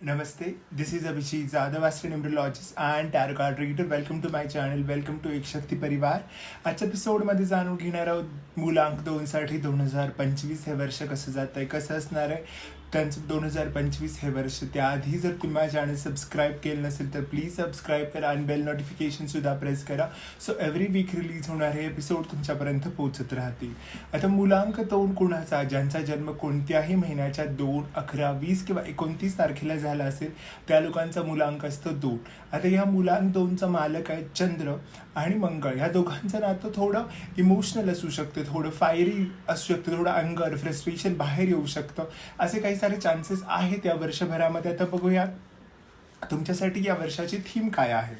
Namaste, this is Abhishek Zadav, Astro Numerologist and Tarot Card Reader. Welcome to my channel, welcome to एक शक्ती परिवार आजच्या एपिसोडमध्ये जाणून घेणार आहोत मुलांक दोनसाठी दोन हजार पंचवीस हे वर्ष कसं जात आहे कसं असणार आहे त्यांचं दोन हजार पंचवीस हे वर्ष. त्याआधी जर तुम्ही माझ्या चॅनल सबस्क्राईब केलं नसेल तर प्लीज सबस्क्राईब करा आणि बेल नोटिफिकेशनसुद्धा प्रेस करा. सो एव्हरी वीक रिलीज होणारे एपिसोड तुमच्यापर्यंत पोहोचत राहतील. आता मुलांक दोन कोणाचा? ज्यांचा जन्म कोणत्याही महिन्याच्या दोन अकरा वीस किंवा एकोणतीस तारखेला झाला असेल त्या लोकांचा मुलांक असतो दोन. आता ह्या मुलांक दोनचा मालक आहे चंद्र आणि मंगळ. ह्या दोघांचं नातं थोडं इमोशनल असू शकतं थोडं फायरी असू शकतं थोडं अंगर फ्रस्ट्रेशन बाहेर येऊ शकतं. असे काही सारे चान्सेस आहेत या वर्षभरामध्ये. आता बघूया तुमच्यासाठी या वर्षाची थीम काय आहे?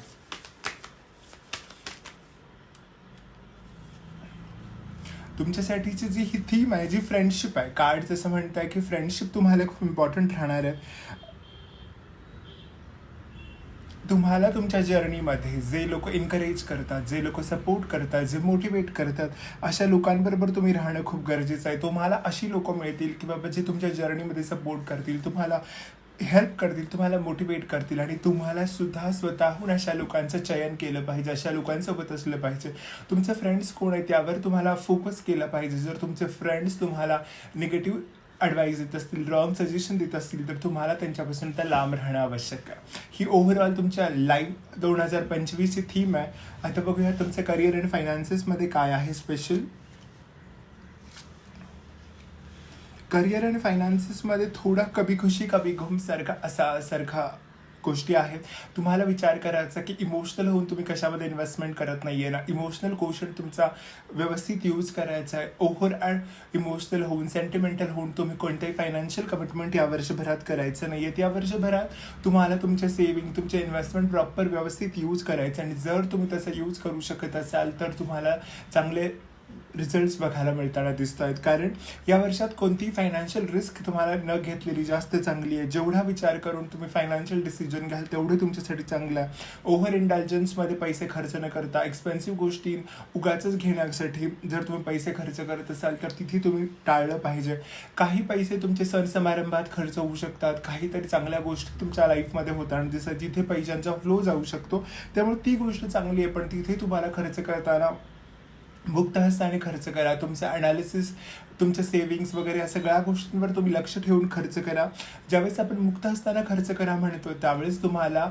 तुमच्यासाठीची जी ही थीम आहे जी फ्रेंडशिप आहे कार्ड जसं म्हणताय की फ्रेंडशिप तुम्हाला खूप इम्पॉर्टंट राहणार आहे. तुम्हाला तुमच्या जर्नीमध्ये जे लोक एनकरेज करतात जे लोक सपोर्ट करतात जे मोटिवेट करतात अशा लोकांबरोबर तुम्ही राहणं खूप गरजेचं आहे. तुम्हाला अशी लोक मिळतील की बाबा जे तुमच्या जर्नीमध्ये सपोर्ट करतील तुम्हाला हेल्प करतील तुम्हाला मोटिवेट करतील आणि तुम्हाला सुद्धा स्वतःहून अशा लोकांचं चयन केलं पाहिजे अशा लोकांसोबत असलं पाहिजे. तुमचे फ्रेंड्स कोण आहे त्यावर तुम्हाला फोकस केला पाहिजे. जर तुमचे फ्रेंड्स तुम्हाला निगेटिव्ह ॲडवाईस देत असतील रॉंग सजेशन देत असतील तर तुम्हाला त्यांच्यापासून त्या लांब राहणं आवश्यक आहे. ही ओव्हरऑल तुमच्या लाईफ दोन हजार पंचवीसची थीम आहे. आता बघूया तुमचं करिअर अँड फायनान्सेसमध्ये काय आहे स्पेशल करिअर अँड फायनान्सेसमध्ये थोडा कभी खुशी कभी घुम सारखा असा सारखा गोष्टी आहेत. तुम्हाला विचार करायचा की इमोशनल होऊन तुम्ही कशामध्ये इन्व्हेस्टमेंट करत नाही आहे ना? इमोशनल क्वेश्चन तुमचा व्यवस्थित यूज करायचा आहे. ओव्हर अँड इमोशनल होऊन सेंटिमेंटल होऊन तुम्ही कोणत्याही फायनान्शियल कमिटमेंट या वर्षभरात करायचं नाही आहे त्या वर्षभरात तुम्हाला तुमचे सेविंग तुमचे इन्व्हेस्टमेंट प्रॉपर व्यवस्थित यूज करायचं आणि जर तुम्ही तसं यूज करू शकत असाल तर तुम्हाला चांगले रिझल्ट्स बघायला मिळताना दिसत आहेत कारण या वर्षात कोणतीही फायनान्शियल रिस्क तुम्हाला न घेतलेली जास्त चांगली आहे. जेवढा विचार करून तुम्ही फायनान्शियल डिसिजन घ्याल तेवढं तुमच्यासाठी चांगलं आहे. ओव्हर इंडल्जन्समध्ये पैसे खर्च न करता एक्सपेन्सिव्ह गोष्टी उगाच घेण्यासाठी जर तुम्ही पैसे खर्च करत असाल तर तिथे तुम्ही टाळलं पाहिजे. काही पैसे तुमचे सण समारंभात खर्च होऊ शकतात. काहीतरी चांगल्या गोष्टी तुमच्या लाईफमध्ये होतात जसं जिथे पैशांचा फ्लो जाऊ शकतो त्यामुळे ती गोष्ट चांगली आहे. पण तिथे तुम्हाला खर्च करताना मुक्त हस्ताने खर्च करा. तुमचं अनालिसिस तुमच्या सेविंग्स वगैरे या सगळ्या गोष्टींवर तुम्ही लक्ष ठेवून खर्च करा. ज्यावेळेस आपण मुक्त हस्ताना खर्च करा म्हणतो त्यावेळेस तुम्हाला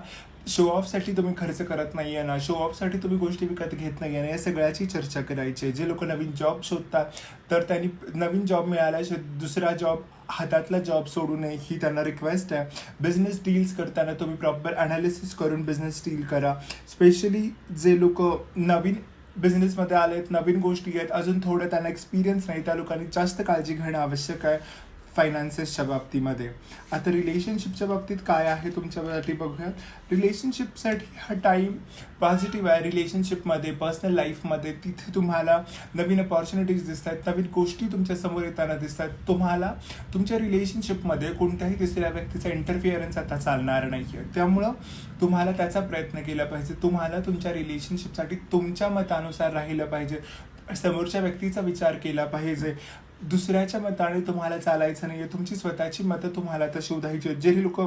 शो ऑफसाठी तुम्ही खर्च करत नाही आहे ना शो ऑफसाठी तुम्ही गोष्टी विकत घेत नाही आहे ना. या सगळ्याची चर्चा करायची आहे. जे लोक नवीन जॉब शोधतात तर त्यांनी नवीन जॉब मिळाल्याशिवाय दुसरा जॉब हातातला जॉब सोडू नये ही त्यांना रिक्वेस्ट आहे. बिझनेस डील्स करताना तुम्ही प्रॉपर अनालिसिस करून बिझनेस डील करा. स्पेशली जे लोक नवीन बिझनेसमध्ये आलेत नवीन गोष्टी आहेत अजून थोडं त्यांना एक्सपिरियन्स नाही त्या लोकांनी जास्त काळजी घेणं आवश्यक आहे. फायनान्सेसच्या बाबतीमध्ये. आता रिलेशनशिपच्या बाबतीत काय आहे तुमच्यासाठी बघूया रिलेशनशिपसाठी हा टाईम पॉझिटिव्ह आहे. रिलेशनशिपमध्ये पर्सनल लाईफमध्ये तिथे तुम्हाला नवीन अपॉर्च्युनिटीज दिसत आहेत नवीन गोष्टी तुमच्यासमोर येताना येताना दिसतात तुम्हाला तुमच्या रिलेशनशिपमध्ये कोणत्याही तिसऱ्या व्यक्तीचा इंटरफिअरन्स आता चालणार नाही आहे त्यामुळं तुम्हाला त्याचा प्रयत्न केला पाहिजे. तुम्हाला तुमच्या रिलेशनशिपसाठी तुमच्या मतानुसार राहिलं पाहिजे. समोरच्या व्यक्तीचा विचार केला पाहिजे. दुसऱ्याच्या मताने तुम्हाला चालायचं नाही आहे तुमची स्वतःची मतं तुम्हाला तर शोधायची आहेत जे लोक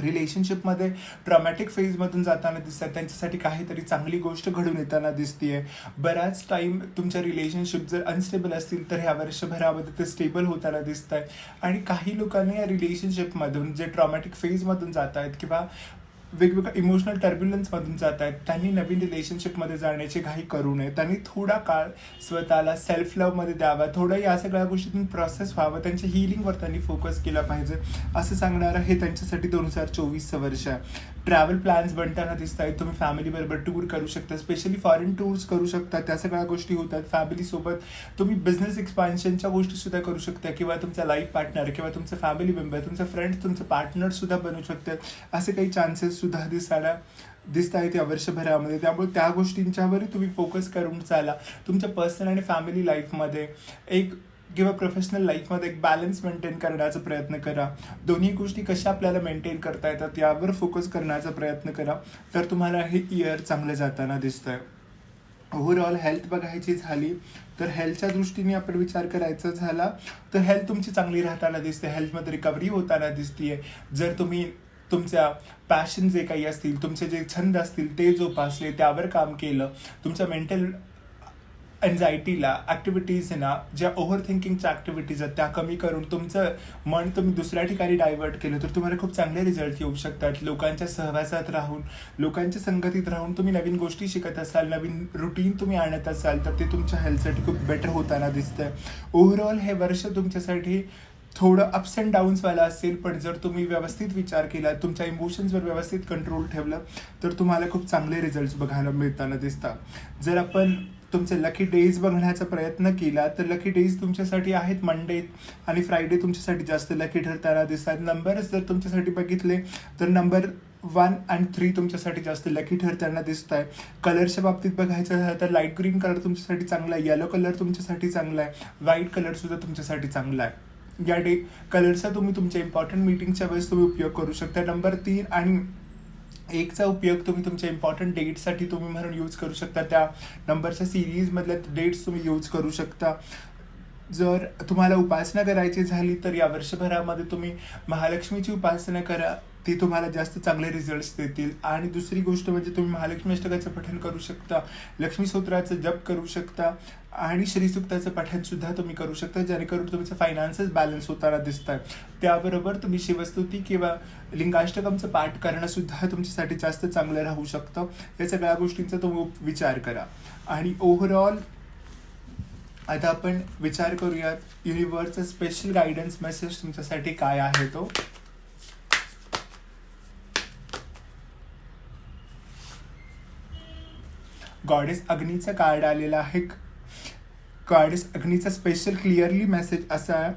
रिलेशनशिपमध्ये ट्रॉमॅटिक फेजमधून जाताना दिसतात त्यांच्यासाठी काहीतरी चांगली गोष्ट घडून येताना दिसतीये. बराच टाईम तुमच्या रिलेशनशिप जर अनस्टेबल असतील तर ह्या वर्षभरामध्ये ते स्टेबल होताना दिसत आहे आणि काही लोकांनी या रिलेशनशिपमधून जे ट्रॉमॅटिक फेजमधून जात आहेत किंवा वेगवेगळ्या इमोशनल टर्ब्युलन्समधून जात आहेत. त्यांनी नवीन रिलेशनशिपमध्ये जाण्याची घाई करू नये. त्यांनी थोडा काळ स्वतःला सेल्फ लवमध्ये द्यावा. थोडं या सगळ्या गोष्टीतून प्रोसेस व्हावं. त्यांच्या हिलिंगवर त्यांनी फोकस केला पाहिजे. असं सांगणारं हे त्यांच्यासाठी दोन हजार चोवीसचं वर्ष आहे. ट्रॅव्हल प्लॅन्स बनताना दिसत आहेत तुम्ही फॅमिलीबरोबर टूर करू शकता. स्पेशली फॉरेन टूर्स करू शकता. त्या सगळ्या गोष्टी होतात. फॅमिलीसोबत तुम्ही बिझनेस एक्सपान्शनच्या गोष्टीसुद्धा करू शकता. किंवा तुमचा लाईफ पार्टनर किंवा तुमचं फॅमिली मेंबर तुमचे फ्रेंड्स तुमचं पार्टनरसुद्धा बनू शकतात. असे काही चान्सेससुद्धा दिसायला दिसत आहेत या वर्षभरामध्ये. त्यामुळे त्या गोष्टींच्यावरही तुम्ही फोकस करून चाला. तुमच्या पर्सनल आणि फॅमिली लाईफमध्ये एक किंवा प्रोफेशनल लाईफमध्ये एक बॅलन्स मेंटेन करण्याचा प्रयत्न करा. दोन्ही गोष्टी कशा आपल्याला मेंटेन करता येतात यावर फोकस करण्याचा प्रयत्न करा. तर तुम्हाला हे इयर चांगलं जाताना दिसतंय. ओव्हरऑल हेल्थ बघायची झाली तर हेल्थच्या दृष्टीने आपण विचार करायचा झाला तर हेल्थ तुमची चांगली राहताना दिसते हेल्थमध्ये रिकव्हरी होताना दिसतीये. जर तुम्ही तुमच्या पॅशन जे काही असतील तुमचे जे छंद असतील ते जोपासले त्यावर काम केलं तुमच्या मेंटल एन्झायटीला ॲक्टिव्हिटीज ना ज्या ओव्हर थिंकिंगच्या ॲक्टिव्हिटीज आहेत त्या कमी करून तुमचं मन तुम्ही दुसऱ्या ठिकाणी डायव्हर्ट केलं तर तुम्हाला खूप चांगले रिझल्ट येऊ शकतात. लोकांच्या सहवासात राहून लोकांच्या संगतीत राहून तुम्ही नवीन गोष्टी शिकत असाल नवीन रुटीन तुम्ही आणत असाल तर ते तुमच्या हेल्थसाठी खूप बेटर होताना दिसतंय ओव्हरऑल हे वर्ष तुमच्यासाठी थोडं अप्स अँड डाऊन्सवाला असेल पण जर तुम्ही व्यवस्थित विचार केला तुमच्या इमोशन्सवर व्यवस्थित कंट्रोल ठेवलं तर तुम्हाला खूप चांगले रिझल्ट्स बघायला मिळताना दिसतात. जर आपण तुमचे लकी डेज बघण्याचा प्रयत्न केला तर लकी डेज तुमच्यासाठी आहेत मंडे आणि फ्रायडे तुमच्यासाठी जास्त लकी ठरताना दिसतात नंबर्स जर तुमच्यासाठी बघितले तर नंबर वन अँड थ्री तुमच्यासाठी जास्त लकी ठरताना दिसत आहे कलरच्या बाबतीत बघायचं झालं तर लाइट ग्रीन कलर तुमच्यासाठी चांगला आहे येलो कलर तुमच्यासाठी चांगला आहे व्हाईट कलरसुद्धा तुमच्यासाठी चांगला आहे. या डे कलरचा तुम्ही तुमच्या इम्पॉर्टंट मीटिंगच्या वेळेस तुम्ही उपयोग करू शकता. नंबर तीन आणि एकचा उपयोग तुम्ही तुमच्या इम्पॉर्टंट डेटसाठी तुम्ही म्हणून यूज करू शकता. त्या नंबरच्या सिरीजमधल्या डेट्स तुम्ही यूज करू शकता. जर तुम्हाला उपासना करायची झाली तर या वर्षभरामध्ये तुम्ही महालक्ष्मीची उपासना करा ती तुम्हाला जास्त चांगले रिझल्ट्स देतील. आणि दुसरी गोष्ट म्हणजे तुम्ही महालक्ष्मी अष्टकाचं पठण करू शकता लक्ष्मीसूत्राचं जप करू शकता आणि श्रीसुक्ताचं पठणसुद्धा तुम्ही करू शकता जेणेकरून तुमचं फायनान्सेस बॅलन्स होताना दिसतात त्याबरोबर तुम्ही शिवस्तुती किंवा लिंगाष्टकमचं पाठ करणंसुद्धा तुमच्यासाठी जास्त चांगलं राहू शकतं. या सगळ्या गोष्टींचा तुम्ही विचार करा. आणि ओव्हरऑल आता आपण विचार करूयात युनिवर्सचा स्पेशल गायडन्स मेसेज तुमच्यासाठी काय आहे तो? गॉडेस अग्नीचं कार्ड आलेलं आहे. गॉडेस अग्नीचा स्पेशल क्लिअरली मेसेज असा आहे.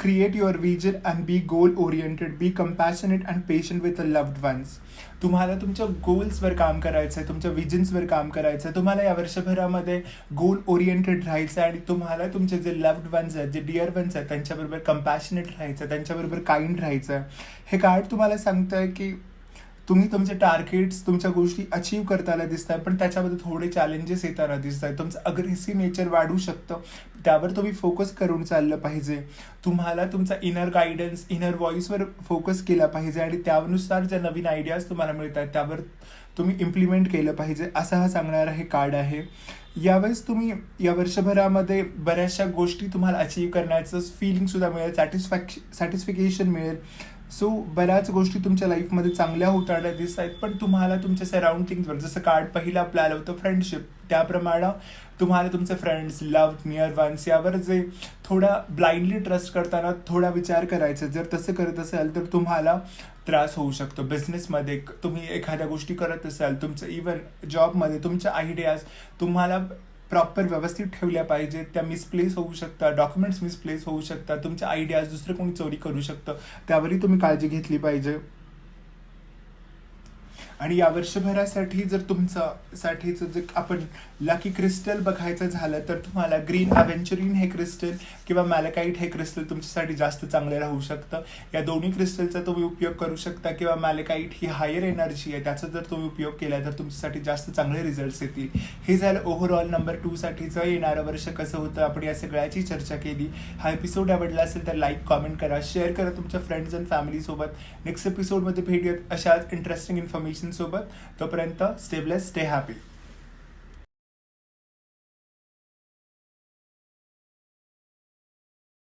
Create your vision and be goal oriented be compassionate and patient with a loved ones तुम्हाला तुमच्या गोल्सवर काम करायचं आहे तुमच्या विजन्सवर काम करायचं आहे तुम्हाला या वर्षभरामध्ये गोल ओरिएंटेड राहायचं आहे आणि तुम्हाला तुमचे जे लव्ड वन्स आहेत जे डिअर वन्स आहेत त्यांच्याबरोबर कम्पॅशनेट राहायचं आहे त्यांच्याबरोबर काइंड राहायचं आहे हे कार्ड तुम्हाला सांगतं आहे की तुम्ही तुमचे टार्गेट्स तुमच्या गोष्टी अचीव करताना दिसत आहे पण त्याच्यामध्ये थोडे चॅलेंजेस येताना दिसत आहे तुमचं अग्रेसिव्ह नेचर वाढू शकतं. त्यावर तुम्ही फोकस करून चाललं पाहिजे. तुम्हाला तुमचा इनर गायडन्स इनर व्हॉइसवर फोकस केला पाहिजे आणि त्यानुसार ज्या नवीन आयडियाज तुम्हाला मिळत आहेत त्यावर तुम्ही इम्प्लिमेंट केलं पाहिजे. असा हा सांगणारा हे कार्ड आहे. यावेळेस तुम्ही या वर्षभरामध्ये बऱ्याचशा गोष्टी तुम्हाला अचीव करण्याचं फीलिंगसुद्धा मिळेल. सॅटिस्फॅक्श सॅटिस्फिकेशन मिळेल. सो बऱ्याच गोष्टी तुमच्या लाईफमध्ये चांगल्या होताना दिसत आहेत पण तुम्हाला तुमच्या सराउंडिंगवर जसं कार्ड पहिलं आपलं आलं होतं फ्रेंडशिप त्याप्रमाणे तुम्हाला तुमचे फ्रेंड्स लव्ह नियर वन्स यावर जे थोडा ब्लाइंडली ट्रस्ट करताना थोडा विचार करायचा. जर तसं करत असाल तर तुम्हाला त्रास होऊ शकतो. बिझनेसमध्ये तुम्ही एखाद्या गोष्टी करत असाल तुमचं इवन जॉबमध्ये तुमच्या आयडियाज तुम्हाला प्रॉपर व्यवस्थित ठेवल्या पाहिजेत. त्या मिसप्लेस होऊ शकतात डॉक्युमेंट्स मिसप्लेस होऊ शकतात. तुमच्या आयडियाज दुसरं कोणी चोरी करू शकतं. त्यावरही तुम्ही काळजी घेतली पाहिजे. आणि या वर्षभरासाठी जर तुमचं साठीचं जे आपण लकी क्रिस्टल बघायचं झालं तर तुम्हाला ग्रीन अव्हेंचरिन हे क्रिस्टल किंवा मॅलेकाईट हे क्रिस्टल तुमच्यासाठी जास्त चांगलं राहू शकतं. या दोन्ही क्रिस्टलचा तुम्ही उपयोग करू शकता किंवा मॅलेकाईट ही हायर एनर्जी आहे त्याचा जर तुम्ही उपयोग केला तर तुमच्यासाठी जास्त चांगले रिझल्ट्स येतील. हे झालं ओव्हरऑल नंबर टूसाठीचं येणारं वर्ष कसं होतं? आपण या सगळ्याची चर्चा केली. हा एपिसोड आवडला असेल तर लाईक कॉमेंट करा शेअर करा तुमच्या फ्रेंड्स अँड फॅमिलीसोबत नेक्स्ट एपिसोडमध्ये भेटूयात अशाच इंटरेस्टिंग इन्फॉर्मेशन सोबत तोपर्यंत स्टेबलेस स्टे हॅपी